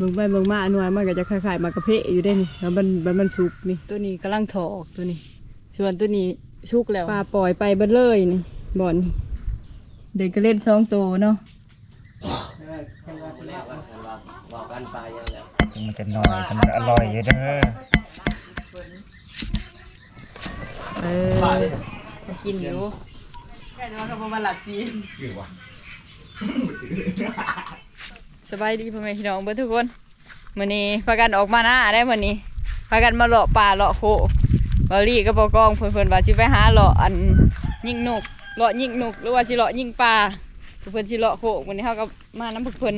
เบิ่งไปเบิ่งมาหน่วยมันก็จะคล้ายๆมากระเพาะอยู่ได้นี่แล้วมันมันมันสุกนี่ ตัวนี้กำลังถอออกตัวนี้ ส่วนตัวนี้ชุกแล้วปลาปล่อยไปเบิดเลยนี่บ่อนนี่เด็กก็เล่นสองตัวเนาะบอกกันไปยังแล้วมันจะน้อยแต่มันอร่อยอยู่เด้อเออกินอยู่แค่นอนกับประมาณหลักปี สบายดีพ่อแม่พี่น้องเบิดทุกคนมื้อนี้พากันออกมาหน้าได้มื้อนี้พากันมาเลาะป่าเลาะโคบอลี่ก็บอกองเพิ่นๆว่าสิไปหาเลาะอันยิงนกเลาะยิงนกหรือว่าสิเลาะยิงปลาเพิ่นสิเลาะโคมื้อนี้เฮาก็มานํเพิ่น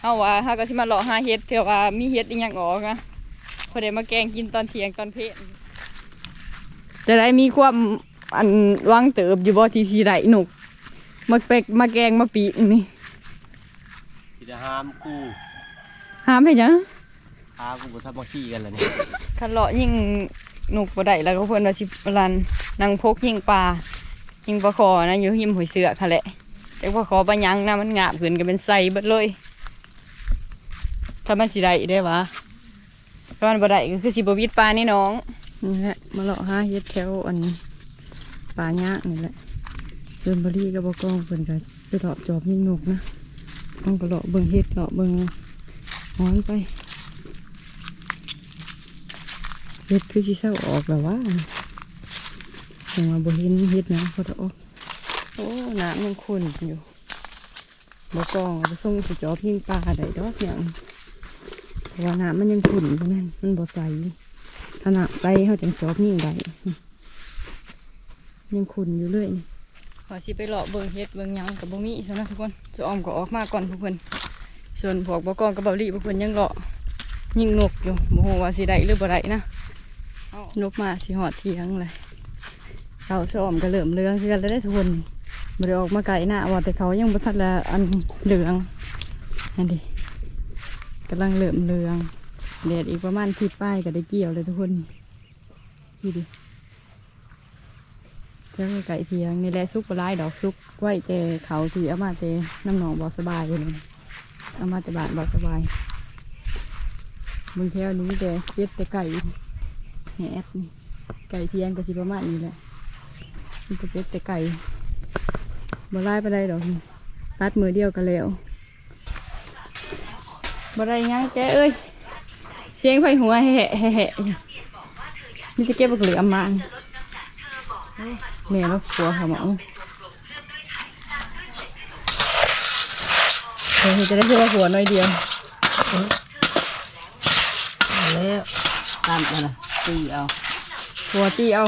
เฮาว่าเฮาก็สิมาเลาะหาเห็ดเผื่อว่ามีเห็ดอีหยังออกนะพอได้มาแกงกินตอนเที่ยงตอนเพลนจะได้มีความอันวางเติบอยู่บ่ที่สิได้นกมาเป็กมาแกงมาปีนี่ ที่จะห้ามกูห้ามให้หยังพากูไปทับมาขี้กันแล้วเนี่ยคันเลาะยิงนกบ่ได้แล้วก็เพิ่นว่าสิรันนางพกยิงปลายิงปลาคอนะอยู่หิมหอยเสือค่ะแหละแต่ปลาคอปลาหยังนะมันงาบขึ้นก็เป็นไส้เบิดเลยถ้ามันสิได้ได้วะถ้ามันบ่ได้ก็คือสิบ่วิดปลานี่น้องนี่แหละมาเลาะหาเฮ็ดแถวอันปลาย่างนี่แหละเดินบรีก็บ่กล้องเพิ่นก็ไปเลาะจอบยิงนกนะ ต้องก็เลาะเบิ่งเฮ็ดเลาะเบิ่งห้อนไปเฮ็ดคือสิเศร้าออกแล้ววะยังมาบ่เห็นเฮ็ดหยังพอจะออกโอ้น้ำยังขุ่นอยู่บ่กองเอาไปส่งสิจอบยิงปลาได้ดอกหยังเพราะว่าน้ำมันยังขุ่นอยู่นั่นมันบ่ใสถ้าน้ำใสเขาจังจอบยิงได้ยังขุ่นอยู่เลยนี่ อสิไปเลาะเบิ่งเฮ็ดเบิ่งหยังกับบ่มีสำนักทุกคนจะออมก็ออกมาก่อนพวกเพิ่นส่วนพวกบ่กองกับเบาลีพวกเพิ่นยังเลาะยิงนกอยู่บ่ฮู้ว่าสิได้หรือบ่ได้นะนกมาสิหอดเทียงเลยเราสอมก็เริ่มเรืองคือกันแล้วได้ทุนมาได้ออกมาไกลหน้าว่าแต่เขายังบ่ทันละอันเหลืองนั่นดิกำลังเริ่มเรืองแดดอีกประมาณที่ป้ายก็ได้เกี่ยวเลยทุกคนนี่ดิ เจ้าไก่เทียงนี่แหละซุกปลายดอกซุกไว้แต่เขาที่เอามาแต่น้ำหนองบ่อสบายเลยเอามาแต่บ้านบ่อสบายบางแถวนี้แต่เป็ดแต่ไก่แห่ไก่เพียงก็สิประมาณนี้แหละมันก็เป็ดแต่ไก่บ่ไล่ไปได้ดอกตัดมือเดียวกันแล้วบ่ได้หยังแกเอ้ยเสียงไฟหัวแหะแหะแห่นี่จะเก็บบักเหลือมมา แม่แล้วผัวเขาหมองเดี๋ยวจะได้ชื่อว่าผัวน้อยเดียวแล้วตามกันนะตีเอาหัวจีเอา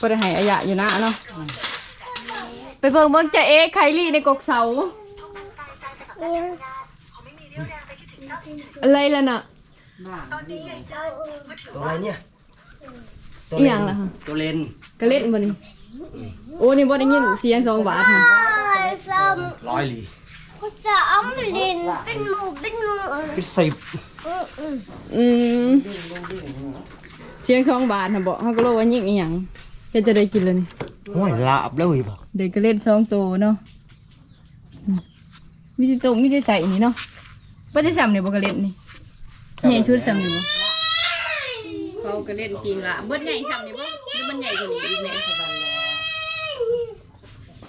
ก็ได้ใหายอายะอยู่นะเนาะไปเบิ่งเบิ่งจะเอ๊ะไคลี่ในกกเสาอะไรล่ะน่ะตัวอะไรเนี่ย อีหยังล่ะฮะตัวเลนกระเล่นบ่นี่โอ้นี่บ่ได้ยินเสียงสองบาทค่ะซ้ำร้อยหลีซ้ำลินเป็นหมูเป็นหมูพิสิบอืมเสียงสองบาทน่ะบ่เฮาก็รู้ว่ายิงอีหยังเฮ็ดจะได้กินเลยนี่โอ้ยลาบแล้วอีบอกเด็กก็เล่นสองตัวเนาะอืมมีที่ตรงมีที่ใส่นี่เนาะบ่ได้ซ้ำนี่บ่ก็เล่นนี่ใหญ่สุดซ้ำนี่บ่ เขาก็เล่นจริงละเบิดใหญ่ซ้ำนี่บ่หรือมันใหญ่กว่านี้อีกแน่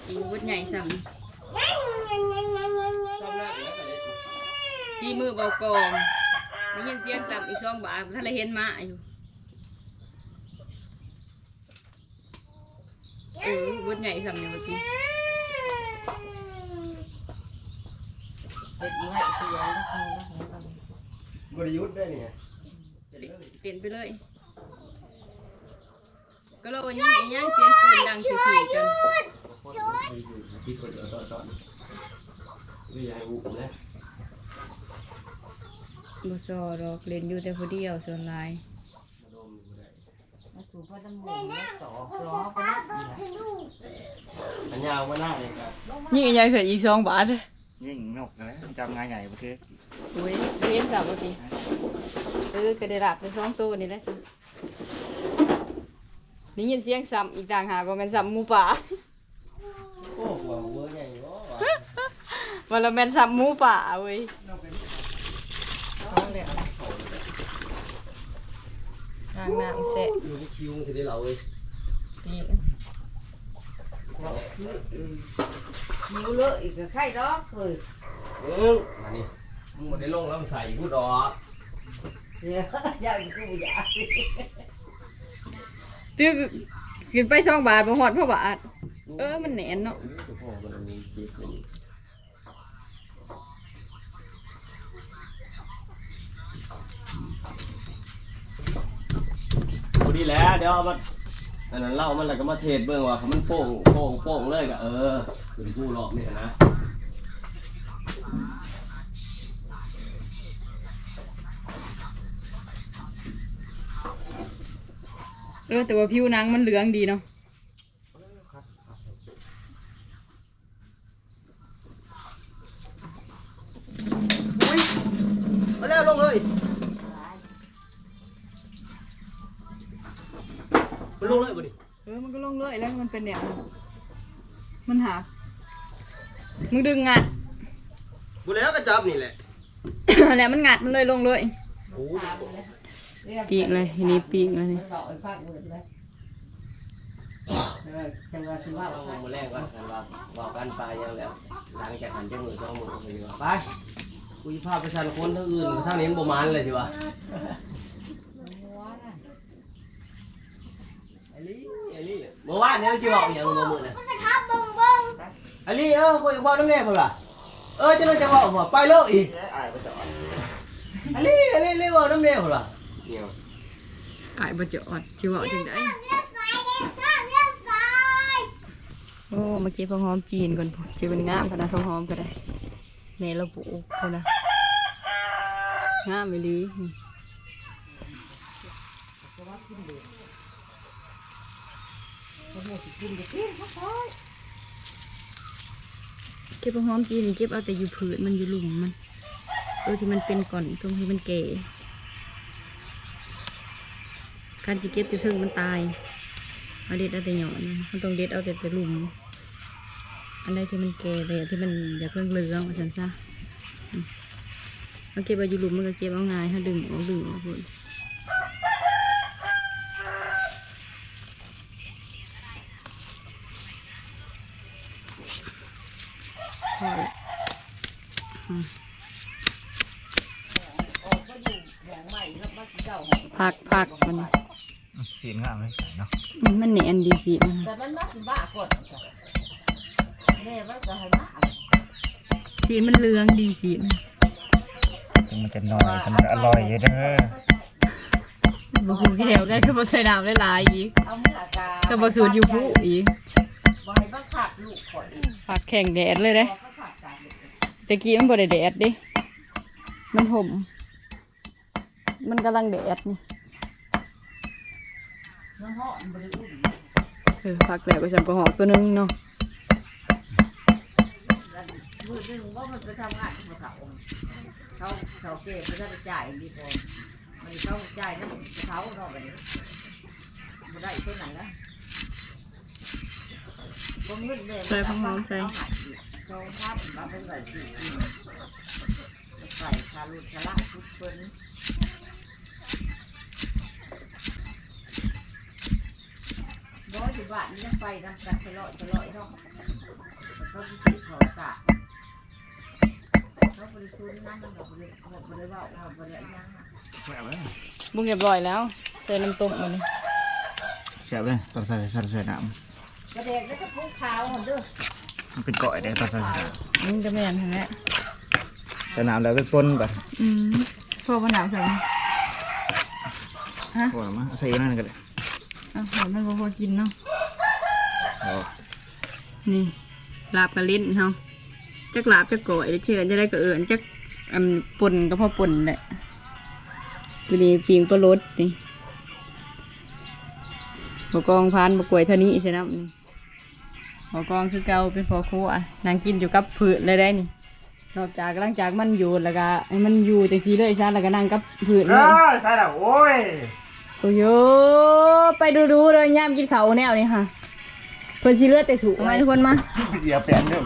อีเบิดใหญ่ซ้ำชี้มือเบากองได้ยินเสียงต่ำอีกสองบาทถ้าเราเห็นหมาอยู่เออเบิดใหญ่ซ้ำนี่บ่สิบริยุทธ์ได้เนี่ย เปลี่ยนไปเลย ก็เราวันนี้อีหยังเสียงปืนดังถี่ๆกันที่คนเดียวตอนไม่ยายอุนะบ่ซอดอกเล่นอยู่แต่ผู้เดียวส่วนหลายอันยาวมาหน้าเลยครับนี่ยังใส่อีกสองบาทยิ่งนกนะจำงายใหญ่ประเทศอุ้ยเรียนสามที เออก็ได้รับไปสองตัวนี่แหละจ้ะนี่ยินเสียงซ้ำอีกต่างหากว่าแม่นซ้ำหมูป่าโอ้หัวเวอร์ใหญ่วะวันละแม่นซ้ำหมูป่าเว้ยเอาเลยล้างน้ำเสร็จอยู่ที่คิวมันจะได้เราเว้ยนี่หิวเลยอีกก็ไข่ดอกเคยเออมานี่มึงหมดได้ลงแล้วมันใส่พูดออกเดี๋ ยวอยากกูอยากตื้อกินไปสองบาทบ่ฮอดเพราะบาท เออมันแหนนเนาะพ่อมันมีคิดมันพอดีแล้วเดี๋ยวเอามาอันนั้นเล่ามันแล้วก็มาเทศเบิ่งว่าเขามันโป่งโป่งโป่งเลยก็เออเป็นผู้รอบนี่นะ ออแต่ว่าผิวหนังมันเหลืองดีเนาะมาแล้วลงเลยมันลงเลยบ่ดิเออมันก็ลงเลยแล้วมันเป็นเนี่ยมันหามึงดึงงัดบุแล้วก็จับนี่แหละแล้วมันงัดมันเลยลงเลยโอ้ ปีกเลยทีนี้ปีกเลยนี่มันบอกไอ้ภาคมืดเลยจังหวะที่ว่าต้องมาแรกว่ากันว่าว่ากันไปยังแล้วหลังจากหันจมูกจมูกไปอยู่ไปคุยภาพประชันคนทั้งอื่นทางนี้มันประมาณเลยสิวะไอ้ลี่ไอ้ลี่เมื่อวานเนี่ยมันจะบอกอย่างเมื่อมื่อน่ะจะทับบึงบึงไอ้ลี่เออคุยกับพ่อน้ำแน่เปล่าเออจะน่าจะบอกว่าไปเลยอีกไอ้ลี่ไอ้ลี่เรียกว่าน้ำแน่เปล่า เนี่ยอายบ่จอดชิเวาจังได๋เลี้ยวซ้ายเลี้ยวซ้ายเลี้ยวซ้ายโอ้เมื่อกี้พอหอมจีนก่อนพุ่นจีมันงามขนาดพอหอมก็ได้แม่เราปลูกคนนะงามอีหลีเก็บพอหอมจีนนี่เก็บเอาแต่อยู่ผืนมันอยู่หลุมมันตัวที่มันเป็นก่อนตรงที่มันแก่ การจะเก็บอยู่เทิงมันตายเอาเด็ดเอาแต่หยอนมันต้องเด็ดเอาแต่แต่หลุม อันใดที่มันแก่แต่ที่มันอยากเรื่องเลืองๆสันซะเอาเก็บเอาอยู่หลุมมันก็เก็บเอาง่ายถ้าดึงออกดึงออกพุ่นอละอืมพักพักมันนี่ สีงามเลยเนาะ อืมมันเหนียนดีสิมัน แต่มันมาสิบ้ากดแม่มันก็ให้มา สีมันเหลืองดีสิมันถึงมันจะน้อยแต่มันอร่อยอยู่เด้อบ่ฮู้แก้วกันก็บ่ใส่น้ำหลายๆอีกเอาเมื่อกาก็บ่สูตรอยู่ผู้อีกบ่ให้มันขาดลูกก่อนผักแข่งแดดเลยเด้บ่ให้ขาดกันลูกตะกี้มันบ่ได้แดดเดิมันห่มมันกำลังแดดนี่มันเหาะมันบ่ได้อุ่นเออผักแล้วก็สังกะหอกตัวหนึงเนาะแล้ว มือหนึ่งว่ามันไปทำงานที่เขาเขาเขาเก็บไปได้จ่ายดีพอมันเขาจ่ายน้ำเขาเนาะแบบนี้บ่ได้ตัวไหนละบ่เงินเลยใส่ผักหอมใส่เขาทับมาเป็นไรสิใส่คารุชะละทุกคนร้อยอยู่บ้านนี่ไปนำกันทะเลาะทะเลาะเนาะเขาไปซื้อเขาตาก เขาบริสุทธิ์นั่นมันก็บริบริว่าเขาบริยังอะแซ่บเลยบุ้งเรียบร้อยแล้วใส่น้ำต้มมานี่แซ่บเลยตอนใส่ใส่ใส่น้กระเด็กแล้วก็พุ่งขาวหมดด้วยำมันเป็นเกาะเด้ตอนใส่ใส่น้มึงจะแม่นหั่นแหละำใส่น้ำแล้วก็ปนก่อนอืมพอบ่หนาวใส่นี่ฮะพอแล้วมั้งใส่อีกนั่นก็ได้อะหอมมันบ่พอกินเนาะโอ้นี่ลาบกระลิ้นเฮา จักลาบจักก่อยได้เชื่อจะได้ก็เอิ้นจักอันป่นก็พอป่นแหละตัวนี้ปิงปลารสนี่บกองพานบกกล้วยเท่านี้ใช่น้ำนี่บกองคือเก่าเป็นพอครัวนางกินอยู่กับผืนเลยได้นี่นอกจากหลังจากมันอยู่แล้วก็ให้มันอยู่จังซี่เลยซะแล้วก็นั่งกับผืนเลยใส่แล้วโอ้ยโอ้ยไปดูดูๆเลยย่ามกินเขาวแนวนี่ค่ะเพิ่นสิเลือดแต่ถูกมาทุกคนมาเดี๋ยวแปลงเด้อ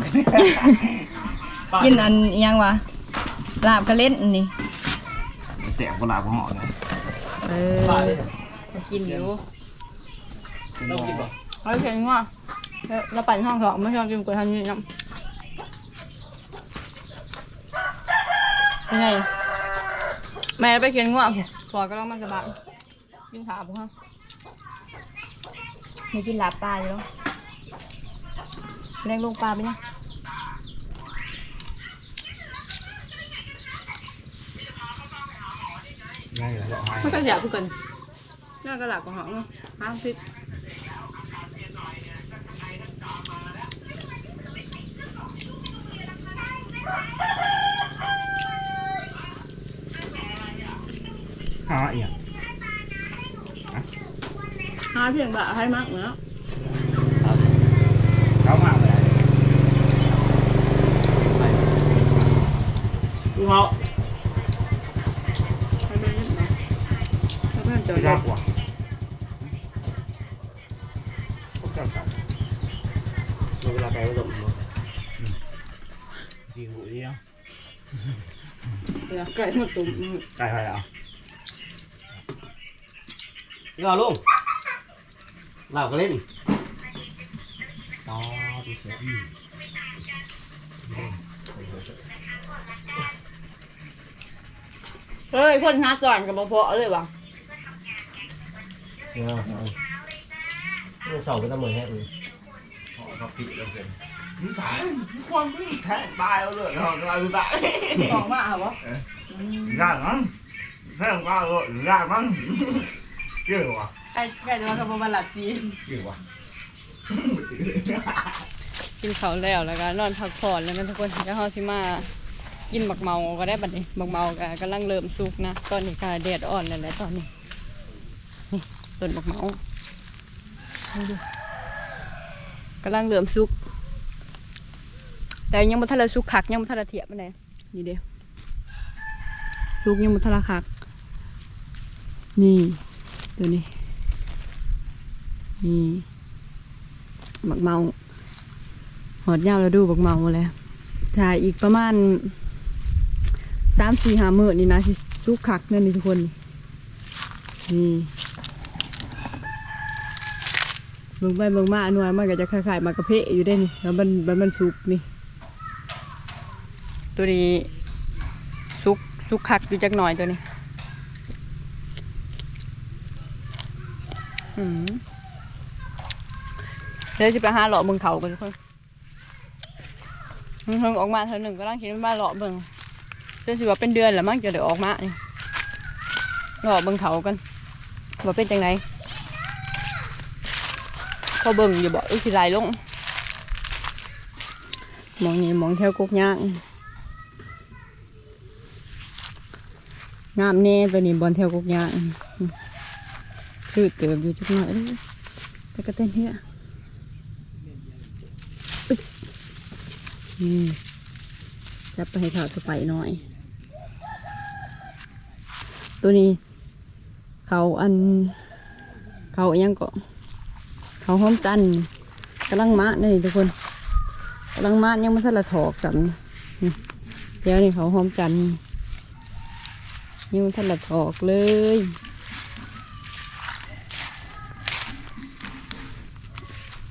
กินอันอิหยังวะลาบกระเล่นอันนี่แสบกว่าหลาบของหอเลยเอปลาอเลยกินอยู่เรากินบ่เขาเขียนว่าเราปั่นห้องสองไม่ชอบกินกล้วยทำนี่น้ำยังไงแม่ไปเขียนง่วงพอก็ต้องมาสบายกินขาผมฮะไม่กินหลาบปลาอยู่แล้วเลี้ยงลูกปลาไปเนี่ย ง่ายเลยบอกให้ไม่ก็อยากพูดกันน่าก็หลับของหอมเนาะห้ามพิษหาอีกห้าเพียงบะให้มากเนาะเข้ามากเลยดูเขา ให้ไปนิดเนาะให้เพื่อนจอด ไม่รยากถกว่าพวกเจ้าเก่าเวลาไปผสมทีหูเดียวเดี๋ยวไก่หมดตุ่มไก่ไปแล้วนี่เอาลุงลาบก็เล่นต่อดูเสียเฮ้ยคนหาจอนกับบ่พอเลยว่ะ เนี่ยเอาสองเป็นตะมือแห้งเขาผิดแล้วเป็นนิสัยความไม่แท้ตายเอาเลยเราเราตายออกมาเหรอวะยากมั้งแท้ก็เลยยากมั้งเกี่ยววะไก่ไก่จะมาทำบรรลัดปีเกี่ยววะกินเขาแล้วแล้วก็นอนพักผ่อนแล้วนะทุกคนแล้วเฮาสิมากินบักเมาก็ได้บัดนี้บักเมาก็กำลังเริ่มสุกนะ ตอนนี้ก็แดดอ่อนแล้วแหละตอนนี้ ต้นบักเมาดูกำลังเริ่มสุก แต่ยังบ่ทันละสุกคักยังบ่ทันละเทียบปานใดนี่เด้สุกยังบ่ทันละคัก นี่ตัวนี้ นี่บักเมาหอดยาวแล้วดูบักเมาแล้วถ่ายอีกประมาณสามสี่ห้ามื้อนี่นะสุกคักนั่นนี่ทุกคน นี่ เบิ่งไปเบิ่งมาอันวยมันก็จะคล้ายๆมากระเพาะอยู่ได้นี่แล้วมันมันมันสุกนี่ ตัวนี้สุกสุกคักอยู่จักหน่อยตัวนี้อืมเดี๋ยวจะไปหาหล่อเบิ่งเขากันทุกคนเพิ่งออกมาเท่าหนึ่งก็ต้องคิดว่าหล่อเบิ่งจนสิว่าเป็นเดือนแล้วมั้งจะเดี๋ยวออกมานี่หล่อเบิ่งเขากันว่าเป็นจังไง อเบิ่งอยู่บอกอุ้ยสิไหลลงมองนี่มองแถวกกย่างงามแน่ตัวนี้บอลแถวกกย่างตืดเติบอยู่จักหน่อยแต่ก็เต้นเฮียจับไปให้เขาตัวไปหน่อย ตัวนี้เขาอันเขายังก็ เขาห้อมจันทร์กำลังมะนี่ทุกคนกำลังมะยังไม่ทันละถอกสันนี่เดี๋ยวนี่เขาห้อมจันทร์ยังไม่ทันละถอกเลย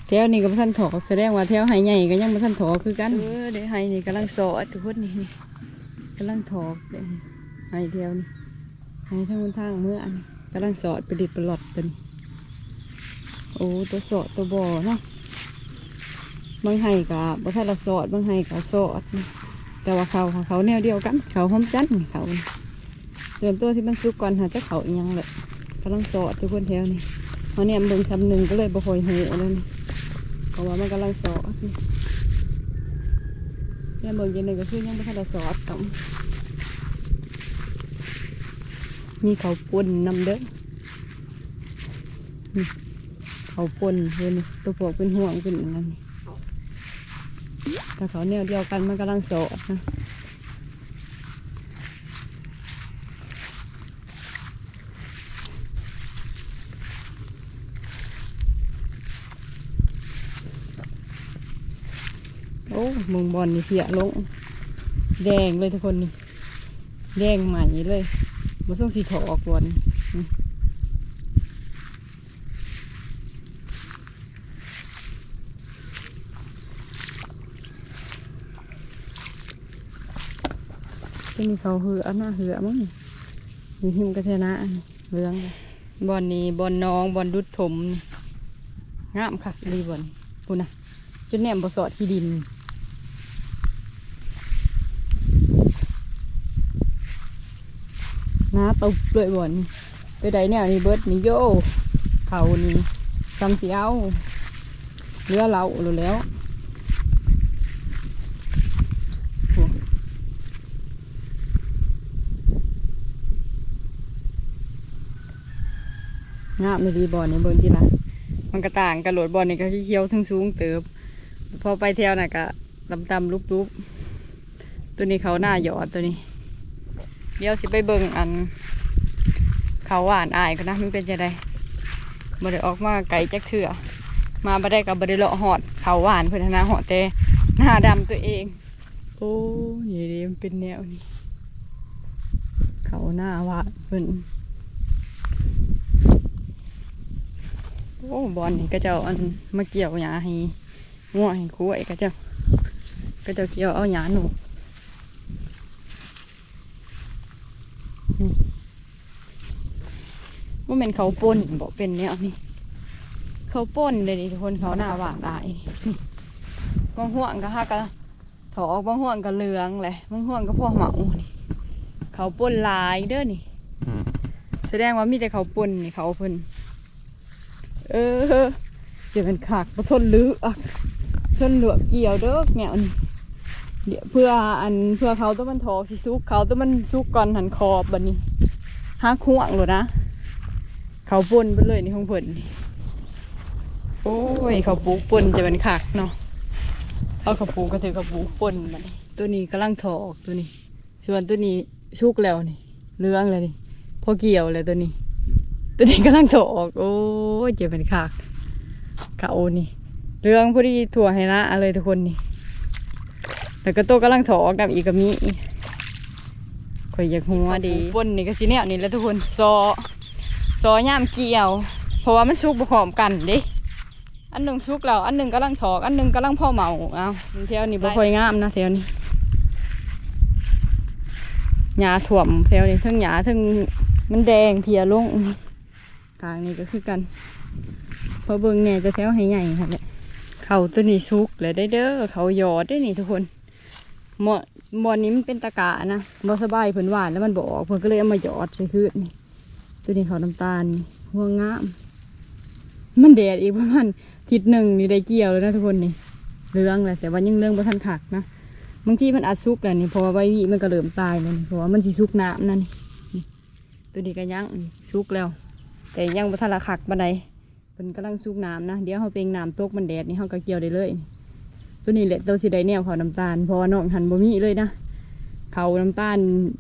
แถวนี้ก็บ่ทันถอกแสดงว่าแถวไห้ใหญ่ก็ยังบ่ทันถอกคือกันเออเดี๋ยวไห้นี่กำลังสอดทุกคนนี่นี่กำลังถอกเดี๋ยวไห้แถวนี่ไห้ทั้งบนทางเมื่ออันนี้กำลังสอดประดิษฐ์ประหลอดตัวนี้ โอ้ตัวสอดตัวบ่อเนาะบางไห้กับ่ทันละสอดบางไห้กับสอดแต่ว่าเขาเขาแนวเดียวกัน เขาหอมจันเขาเริ่มตัวที่มันสุกก่อนหาจะเขาอีหยังเลยกำลังสอดทุกคนแถวนี้เพราะเนี่ยมันเบิ่งซ้ำหนึ่งก็เลยบ่คอยหูแล้วนี่เพราะว่ามันกำลังสอดเนี่ยเบิ่งยังหนึ่งก็คือยังไม่ทันได้สอดกับมีเขาวป่นนำเด้อ เขาปนเห็นนี่ตัวพวกเป็นห่วงเป็นอย่างนั้นนี่แต่เขาแนวเดียวกันมันกำลังสดนะโอ้มึงบอลนี่เพียลง แดงเลยทุกคนนี่ แดงใหม่เลยมันต้องสีถอกก่อนอืม จะมีเขาเหือหน้าเหือมั้งมีหิมกระเทนะอันนี้เรื่องบอนนี้บอนน้องบอนดุดถมงามคักรีบอนพูนะจนแหนมบสอดที่ดินน้าตบเลยบ่นไปไดแนวนี่เบิร์ดนี่โยเขานี่จำเสียวเรือเราหลุดแล้วโอ้ งามไม่ดีบ่อนนี่เบิ่งที่ละมันกระต่างกระโดดบ่อนนี่ก็เขียวๆทั้งสูงเติบ พอไปเที่ยวน่ะก็ตำๆลุบตัวนี้เขาหน้าหยอดตัวนี้ เดี๋ยวสิไปเบิ่งอัน เขาหวานอายก็นนะมันเป็นจะได้บ่ได้ออกมาไก่จักเถื่อมาบ่ได้กับบ่ได้เลาะหอด เขาหวานเพิ่นนะหอดแต่หน้าดำตัวเอง โอ้ยเดี๋ยวมันเป็นแนวนี้ เขาหน้าหวานเพิ่น โอ้บอลนี่ก็เจ้าอันมาเกี่ยวหญ้าให้ง่วให้คุ้ยก็เจ้าก็เจ้าเกี่ยวเอาหญ้าหนูว่าเป็นเขาป่นบอกเป็นเนี่ยนี่เขาป่นเลยดิทุกคนเขาหน้าหวานอายนี่บางห่วงก็ฮะก็ถอกบางห่วงก็เหลืองเลยบางห่วงก็พวกเหมานี่เขาป่นหลายเด้อนี่ แสดงว่ามีแต่เขาป่นนี่เขาเพิ่น เออจะเป็นขากประทนลืออะทนเหลือเกี่ยวเด้อแนวนี่เดี๋ยวเพื่ออันเพื่อเขาต้องมันถอสิซุกเขาต้องมันซุกก่อนหันคอบบันนี้หักห่วงเลยนะ เขาปนไปเลยนี่ของเพิ่นโอ้ยเขาปูปนจะเป็นคักเนาะเอาเขาปูก็ถือเขาปูปนมานี่ตัวนี้กำลังถอกตัวนี้ ส่วนตัวนี้ชุกแล้วนี่เลื้องเลยนี่พอเกี่ยวเลยตัวนี้ ตัวนี้กำลังถอก โอ้ยจะเป็นคักเขานี่เลื้องพอดีถั่วให้นะเลยทุกคนนี่แล้วก็โตวกำลังถอกกับอีกกับมีข่อยอยากหัวดีปนนี่ก็สิเนี่ยนี่แหล้วทุกคนซอซอย่ามเกี่ยว เพราะว่ามันชุกบ่พร้อมกันเด้อันหนึ่งชุกแล้วอันหนึ่งกำลังถอกอันหนึ่งกำลังพ่อเหมาเอาแถวนี้บ่ค่อยงามนะแถวนี้หญ้าถ่วมแถวนี้ทั้งหญ้าทั้งมันแดงเพียลง ทางนี้ก็คือกัน พอเบิ่งแหน่ยจะแถวให้ใหญ่ค่ะเนี่ยเขาตัวนี้ชุกเลยได้เด้อเขาหยอดได้นี่ทุกคนหมอหมอนี้มันเป็นตะกะนะบ่สบายเพิ่นหวานแล้วมันบอกเพิ่นก็เลยเอามาหยอดใส่คืนนี่ตัวนี้เขาน้ำตาลนี่หัวงาม มันแดดอีกประมาณทิศหนึ่งนี่ได้เกี่ยวแล้วนะทุกคนนี่เรื่องแหละแต่ว่ายังเรื่องบ่ทันขักนะบางทีมันอาจซุกแหละนี่เพราะว่าใบวีมันก็เริ่มตายแล้วนี่เพราะว่ามันสิซุกน้ำนั่นนี่ตัวนี้ก็ยั้งซุกแล้ว แต่ยังบ่ทันละขักบันไดเป็นกำลังซุกน้ำนะ เดี๋ยวเขาเป็นน้ำตกมันแดดนี่เขาก็เกี่ยวได้เลย ตัวนี้แหละตัวสีได้แนวเขาน้ำตาลพราะว่าน้องหันบ่มีเลยนะเขาน้ำตาล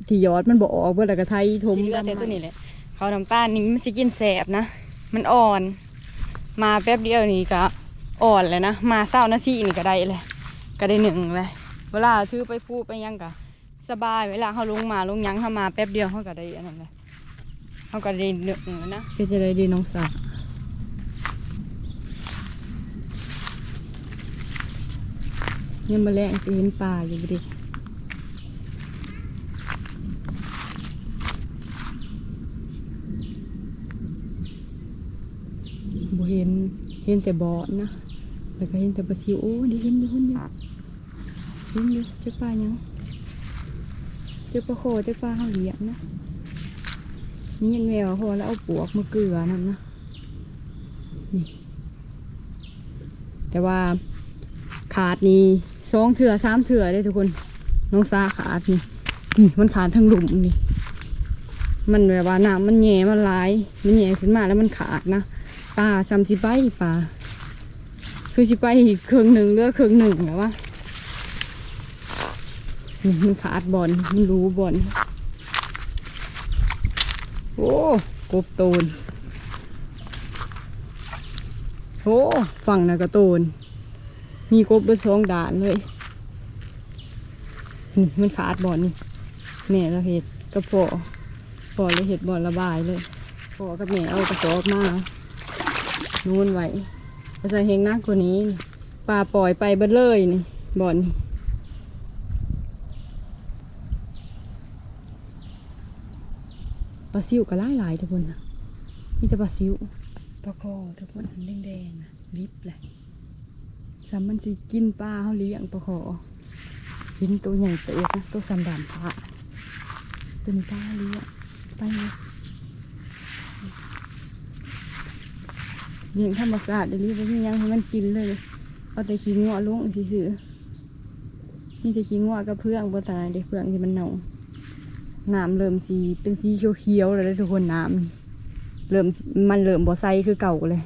ที่ยอดมันบ่ออกเพื่อแล้วก็ไทยทมกันแต่ตัวนี้แหละเขาน้ำตาลนี่มันสิกินแสบนะ มันอ่อน มาแป๊บเดียวนี่ก็อ่อนเลยนะ มาเศร้านาทีนี่ก็ได้เลย ก็ได้หนึ่งเลย เวลาซื้อไปพูดไปยังก็สบาย เวลาเขาลงมาลงยังเขามาแป๊บเดียวเขาก็ได้อันนั้นเลย เขาก็ได้หนึ่งนะก็จะได้ดีน้องสาวยังมาแรงสิเห็นปลาอยู่ดิบ่เห็นเห็นแต่บอดนะ แล้วก็เห็นแต่ปลาซิวโอ้ด้เห็นอยู่คนอยู่เห็นอยู่เจ้าปลายังเจ้าปลาโคเจ้าปลาเขาเลี้ยงนะ นี่ยังแมวพอแล้วเอาปวกมาเกลือนั่นนะนี่แต่ว่าขาดนี่สองเถื่อสามเถื่อเลยทุกคน น้องซาขาดนี่นี่มันขาดทั้งหลุมนี่ มันแบบว่าน้ำมันแง่มันไหลาย มันแง่ขึ้นมาแล้วมันขาดนะปลาซ้ำสิไปปลาคือสิไปอีกครึ่งหนึ่งเหลือครึ่งหนึ่งแล้ววะมันขาดบอลมันรู้บอล โอ้กบโตนโอ้ฝั่งน่ะก็โตนมีกบเบนสองด่านเลยนี่มันขาดบอลนี่แม่เราเห็ดกระเพาะบ่อเลยเห็ดบ่อระบายเลยพ่อกับแม่เอากระสอบมานูนไว้จะเฮงนักกว่านี้ปลาปล่อยไปเบิดเลยนี่บ่อน ปลาซิวก็หลายหลายๆทุกคนนะมีแต่ปลาซิวปลาคอทุกคนแดงๆนะลิบเลยสามมันสิกินปลาเขาเลี้ยงปลาคอหินตัวใหญ่ตัวเอกนะตัวสันดานพระตัวนี้ปลาเลี้ยงไปเลยเลี้ยงธรรมชาติเดี๋ยวนี้ไม่มีหยังให้มันกินเลยเอาแต่ขี้งัวลงซื่อๆนี่แต่ขี้งัวกับเพื่องบ่ตายเด็กเพื่องที่มันเน่า น้ำเริ่มสีเป็นสีเขียวๆแล้วเด้อทุกคนน้ำเริ่มมันเริ่มบ่ใสคือเก่าเลย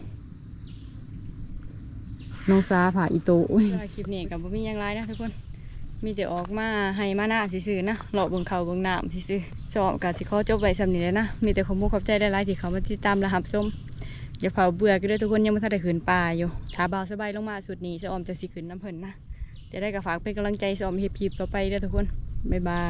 น้องซาผ่าอีโต้คลิปนี้กับบ่มียังไรนะทุกคน มีแต่ออกมาให้มาหน้าซื่อๆนะเลาะเบิ่งเขาเบิ่งน้ำซื่อๆชอบกับที่เขาจบไว้สำนี้เลยนะ มีแต่ขอมุกขอบใจได้หลายที่เขามาติดตามและหับส้มอย่าเผาเบื่อก็ด้วยทุกคนยังไม่ทันได้ขืนป่าอยู่ถ้าเบาสบายลงมาสุดนี้จะออมจะสิขืนน้ำเพิ่นนะจะได้กับฝากเป็นกำลังใจสอมเฮ็ดคลิปต่อไปด้อทุกคน บ๊ายบาย